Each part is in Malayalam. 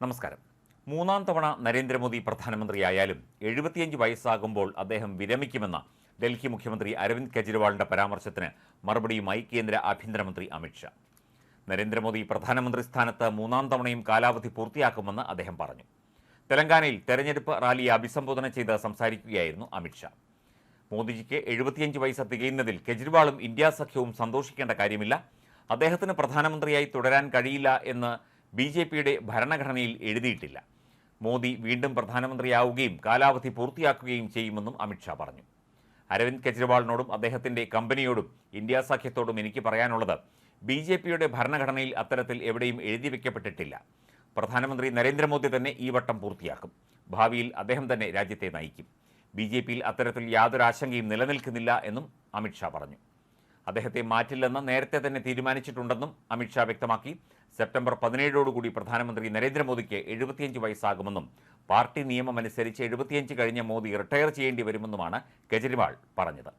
നമസ്കാരം. മൂന്നാം തവണ നരേന്ദ്രമോദി പ്രധാനമന്ത്രിയായാലും എഴുപത്തിയഞ്ച് വയസ്സാകുമ്പോൾ അദ്ദേഹം വിരമിക്കുമെന്ന ഡൽഹി മുഖ്യമന്ത്രി അരവിന്ദ് കെജ്രിവാളിന്റെ പരാമർശത്തിന് മറുപടിയുമായി കേന്ദ്ര ആഭ്യന്തരമന്ത്രി അമിത്ഷാ നരേന്ദ്രമോദി പ്രധാനമന്ത്രി സ്ഥാനത്ത് മൂന്നാം തവണയും കാലാവധി പൂർത്തിയാക്കുമെന്ന് അദ്ദേഹം പറഞ്ഞു. തെലങ്കാനയിൽ തെരഞ്ഞെടുപ്പ് റാലിയെ അഭിസംബോധന ചെയ്ത് സംസാരിക്കുകയായിരുന്നു അമിത്ഷാ മോദിജിക്ക് എഴുപത്തിയഞ്ച് വയസ്സ് തികയുന്നതിൽ കെജ്രിവാളും ഇന്ത്യ സഖ്യവും സന്തോഷിക്കേണ്ട കാര്യമില്ല. അദ്ദേഹത്തിന് പ്രധാനമന്ത്രിയായി തുടരാൻ കഴിയില്ല എന്ന് ബി ജെ പിയുടെ ഭരണഘടനയിൽ എഴുതിയിട്ടില്ല. മോദി വീണ്ടും പ്രധാനമന്ത്രിയാവുകയും കാലാവധി പൂർത്തിയാക്കുകയും ചെയ്യുമെന്നും അമിത്ഷാ പറഞ്ഞു. അരവിന്ദ് കെജ്രിവാളിനോടും അദ്ദേഹത്തിന്റെ കമ്പനിയോടും ഇന്ത്യ സഖ്യത്തോടും എനിക്ക് പറയാനുള്ളത് ബി ജെ പിയുടെ ഭരണഘടനയിൽ അത്തരത്തിൽ എവിടെയും എഴുതി വെക്കപ്പെട്ടിട്ടില്ല. പ്രധാനമന്ത്രി നരേന്ദ്രമോദി തന്നെ ഈ വട്ടം പൂർത്തിയാക്കും. ഭാവിയിൽ അദ്ദേഹം തന്നെ രാജ്യത്തെ നയിക്കും. ബി ജെ പിയിൽ അത്തരത്തിൽ യാതൊരു ആശങ്കയും നിലനിൽക്കുന്നില്ല എന്നും അമിത്ഷാ പറഞ്ഞു. അദ്ദേഹത്തെ മാറ്റില്ലെന്ന് നേരത്തെ തന്നെ തീരുമാനിച്ചിട്ടുണ്ടെന്നും അമിത്ഷാ വ്യക്തമാക്കി. സെപ്റ്റംബർ പതിനേഴോടുകൂടി പ്രധാനമന്ത്രി നരേന്ദ്രമോദിക്ക് എഴുപത്തിയഞ്ച് വയസ്സാകുമെന്നും പാർട്ടി നിയമമനുസരിച്ച് എഴുപത്തിയഞ്ച് കഴിഞ്ഞ മോദി റിട്ടയർ ചെയ്യേണ്ടി വരുമെന്നുമാണ് കെജ്രിവാൾ പറഞ്ഞത്.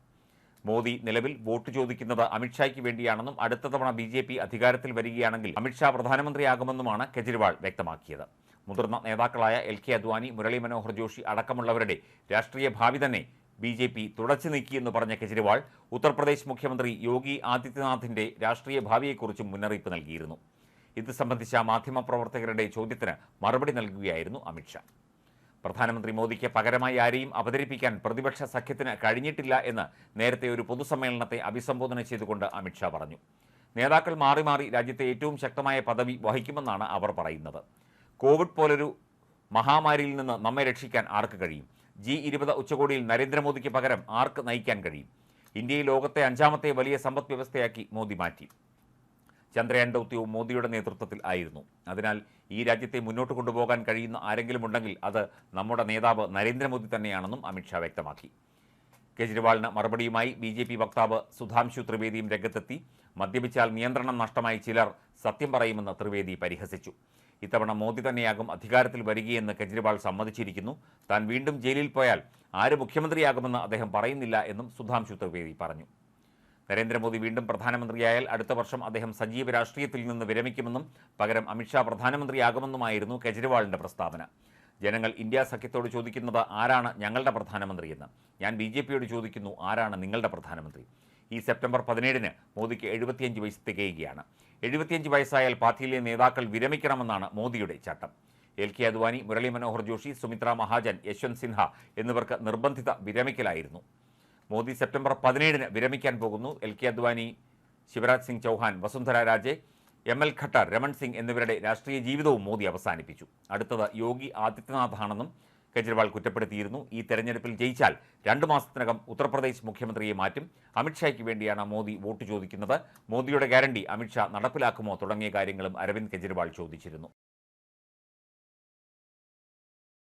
മോദി നിലവിൽ വോട്ട് ചോദിക്കുന്നത് അമിത്ഷായ്ക്ക് വേണ്ടിയാണെന്നും അടുത്ത തവണ ബി ജെ പി അധികാരത്തിൽ വരികയാണെങ്കിൽ അമിത്ഷാ പ്രധാനമന്ത്രിയാകുമെന്നുമാണ് കെജ്രിവാൾ വ്യക്തമാക്കിയത്. മുതിർന്ന നേതാക്കളായ എൽ കെ അദ്വാനി മുരളി മനോഹർ ജോഷി അടക്കമുള്ളവരുടെ രാഷ്ട്രീയ ഭാവി തന്നെ ബി ജെ പി തുടച്ചു നീക്കിയെന്ന് പറഞ്ഞ കെജ്രിവാൾ ഉത്തർപ്രദേശ് മുഖ്യമന്ത്രി യോഗി ആദിത്യനാഥിന്റെ രാഷ്ട്രീയ ഭാവിയെക്കുറിച്ചും മുന്നറിയിപ്പ് നൽകിയിരുന്നു. ഇത് സംബന്ധിച്ച മാധ്യമപ്രവർത്തകരുടെ ചോദ്യത്തിന് മറുപടി നൽകുകയായിരുന്നു അമിത്ഷാ പ്രധാനമന്ത്രി മോദിക്ക് പകരമായി ആരെയും അവതരിപ്പിക്കാൻ പ്രതിപക്ഷ സഖ്യത്തിന് കഴിഞ്ഞിട്ടില്ല എന്ന് നേരത്തെ ഒരു പൊതുസമ്മേളനത്തെ അഭിസംബോധന ചെയ്തുകൊണ്ട് അമിത്ഷാ പറഞ്ഞു. നേതാക്കൾ മാറി മാറി രാജ്യത്തെ ഏറ്റവും ശക്തമായ പദവി വഹിക്കുമെന്നാണ് അവർ പറയുന്നത്. കോവിഡ് പോലൊരു മഹാമാരിയിൽ നിന്ന് നമ്മെ രക്ഷിക്കാൻ ആർക്ക് കഴിയും? ജി ഇരുപത് ഉച്ചകോടിയിൽ നരേന്ദ്രമോദിക്ക് പകരം ആർക്ക് നയിക്കാൻ കഴിയും? ഇന്ത്യയെ ലോകത്തെ അഞ്ചാമത്തെ വലിയ സമ്പദ് വ്യവസ്ഥയാക്കി മോദി മാറ്റി. ചന്ദ്രയാൻ ദൗത്യവും മോദിയുടെ നേതൃത്വത്തിൽ ആയിരുന്നു. അതിനാൽ ഈ രാജ്യത്തെ മുന്നോട്ട് കൊണ്ടുപോകാൻ കഴിയുന്ന ആരെങ്കിലും ഉണ്ടെങ്കിൽ അത് നമ്മുടെ നേതാവ് നരേന്ദ്രമോദി തന്നെയാണെന്നും അമിത്ഷാ വ്യക്തമാക്കി. കെജ്രിവാളിന് മറുപടിയുമായി ബി ജെ പി വക്താവ് സുധാംശു ത്രിവേദിയും രംഗത്തെത്തി. മദ്യപിച്ചാൽ നിയന്ത്രണം നഷ്ടമായി ചിലർ സത്യം പറയുമെന്ന് ത്രിവേദി പരിഹസിച്ചു. ഇത്തവണ മോദി തന്നെയാകും അധികാരത്തിൽ വരികയെന്ന് കെജ്രിവാൾ സമ്മതിച്ചിരിക്കുന്നു. താൻ വീണ്ടും ജയിലിൽ പോയാൽ ആര് മുഖ്യമന്ത്രിയാകുമെന്ന് അദ്ദേഹം പറയുന്നില്ല എന്നും സുധാംശു ത്രിവേദി പറഞ്ഞു. നരേന്ദ്രമോദി വീണ്ടും പ്രധാനമന്ത്രിയായാൽ അടുത്ത വർഷം അദ്ദേഹം സജീവ രാഷ്ട്രീയത്തിൽ നിന്ന് വിരമിക്കുമെന്നും പകരം അമിത്ഷാ പ്രധാനമന്ത്രിയാകുമെന്നുമായിരുന്നു കെജ്രിവാളിന്റെ പ്രസ്താവന. ജനങ്ങൾ ഇന്ത്യ സഖ്യത്തോട് ചോദിക്കുന്നത് ആരാണ് ഞങ്ങളുടെ പ്രധാനമന്ത്രിയെന്ന്. ഞാൻ ബി ചോദിക്കുന്നു ആരാണ് നിങ്ങളുടെ പ്രധാനമന്ത്രി. ഈ സെപ്റ്റംബർ പതിനേഴിന് മോദിക്ക് എഴുപത്തിയഞ്ച് വയസ്സ് തികയുകയാണ്. എഴുപത്തിയഞ്ച് വയസ്സായാൽ പാർട്ടിയിലെ നേതാക്കൾ വിരമിക്കണമെന്നാണ് മോദിയുടെ ചട്ടം. എൽ കെ അദ്വാനി മുരളി മനോഹർ ജോഷി സുമിത്ര മഹാജൻ യശ്വന്ത് സിൻഹ എന്നിവർക്ക് നിർബന്ധിത വിരമിക്കലായിരുന്നു. മോദി സെപ്റ്റംബർ പതിനേഴിന് വിരമിക്കാൻ പോകുന്നു. L K Advani Shivraj Singh Chouhan Vasundhara Raje M L Khattar Raman Singh എന്നിവരുടെ രാഷ്ട്രീയ ജീവിതവും മോദി അവസാനിപ്പിച്ചു. അടുത്തത് യോഗി ആദിത്യനാഥാണെന്നും കെജ്രിവാൾ കുറ്റപ്പെടുത്തിയിരുന്നു. ഈ തെരഞ്ഞെടുപ്പിൽ ജയിച്ചാൽ രണ്ടു മാസത്തിനകം ഉത്തർപ്രദേശ് മുഖ്യമന്ത്രിയെ മാറ്റും. അമിത്ഷായ്ക്ക് വേണ്ടിയാണ് മോദി വോട്ട് ചോദിക്കുന്നത്. മോദിയുടെ ഗ്യാരണ്ടി അമിത്ഷാ നടപ്പിലാക്കുമോ തുടങ്ങിയ കാര്യങ്ങളും അരവിന്ദ് കെജ്രിവാൾ ചോദിച്ചിരുന്നു.